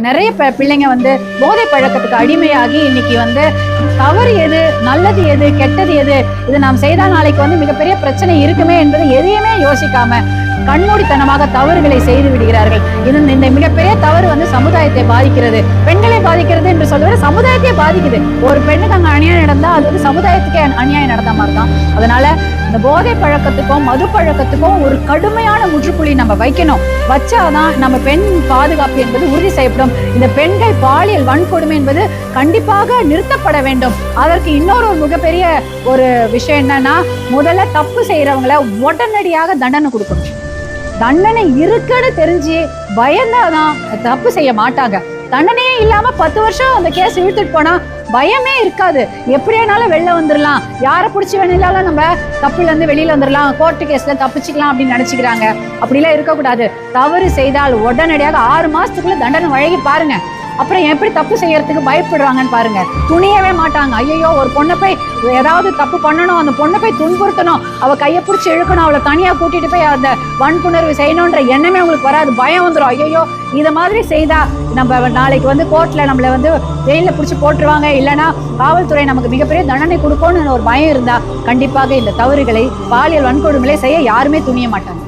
நிறைய பிள்ளைங்க வந்து போதை பழக்கத்துக்கு அடிமையாகி இன்னைக்கு வந்து தவறு எது நல்லது எது கெட்டது எது இது நாம் செய்தால் நாளைக்கு வந்து மிகப்பெரிய பிரச்சனை இருக்குமே என்பதை எதையுமே யோசிக்காம கண்மூடித்தனமாக தவறுகளை செய்து விடுகிறார்கள். இதன் இந்த மிகப்பெரிய தவறு வந்து சமுதாயத்தை பாதிக்கிறது. பெண்களை பாதிக்கிறது என்று சொல்லுவது சமுதாயத்தையே பாதிக்குது. ஒரு பெண்ணுக்கு அங்கே அநியாயம் நடந்தா அது வந்து சமுதாயத்துக்கே அநியாயம் நடந்த மாதிரி தான் அதனால இந்த போதை பழக்கத்துக்கும் மது பழக்கத்துக்கும் ஒரு கடுமையான முற்றுப்புள்ளி நம்ம வைக்கணும். வச்சாதான் நம்ம பெண் பாதுகாப்பு என்பது உறுதி செய்யப்படும். இந்த பெண்கள் பாலியல் வன்கொடுமை என்பது கண்டிப்பாக நிறுத்தப்பட வேண்டும். அதற்கு இன்னொரு ஒரு மிகப்பெரிய ஒரு விஷயம் என்னன்னா முதல்ல தப்பு செய்யறவங்களை உடனடியாக தண்டனை கொடுக்கணும். தண்டனை இருக்குன்னு தெரிஞ்சு பயந்தாதான் தப்பு செய்ய மாட்டாங்க. தண்டனையே இல்லாம பத்து வருஷம் அந்த கேஸ் இழுத்துட்டு போனா பயமே இருக்காது. எப்படியானாலும் வெளில வந்துடலாம் யாரை பிடிச்சி வேணாலும் நம்ம தப்புல இருந்து வெளியில வந்துடலாம் கோர்ட்டு கேஸ்ல தப்பிச்சுக்கலாம் அப்படின்னு நினைச்சுக்கிறாங்க. அப்படிலாம் இருக்கக்கூடாது. தவறு செய்தால் உடனடியாக ஆறு மாசத்துக்குள்ள தண்டனை வழங்கி பாருங்க. அப்புறம் எப்படி தப்பு செய்யறதுக்கு பயப்படுறாங்கன்னு பாருங்க. துணியவே மாட்டாங்க. ஐயோ ஒரு பொண்ணை போய் ஏதாவது தப்பு பண்ணணும் அந்த பொண்ணை போய் துன்புறுத்தணும். அவ கையை பிடிச்சி இழுக்கணும் அவளை தனியா கூட்டிட்டு போய் அந்த வன்புணர்வு செய்யணுன்ற எண்ணமே உங்களுக்கு வராது. பயம் வந்துடும் ஐயோ இதை மாதிரி செய்தா நம்ம நாளைக்கு வந்து கோர்ட்ல நம்மளை வந்து ஜெயில பிடிச்சி போட்டுருவாங்க. இல்லைன்னா காவல்துறை நமக்கு மிகப்பெரிய தண்டனை கொடுக்கணும்னு ஒரு பயம் இருந்தா கண்டிப்பாக இந்த தவறுகளை பாலியல் வன்கொடுமைகளை செய்ய யாருமே துணிய மாட்டாங்க.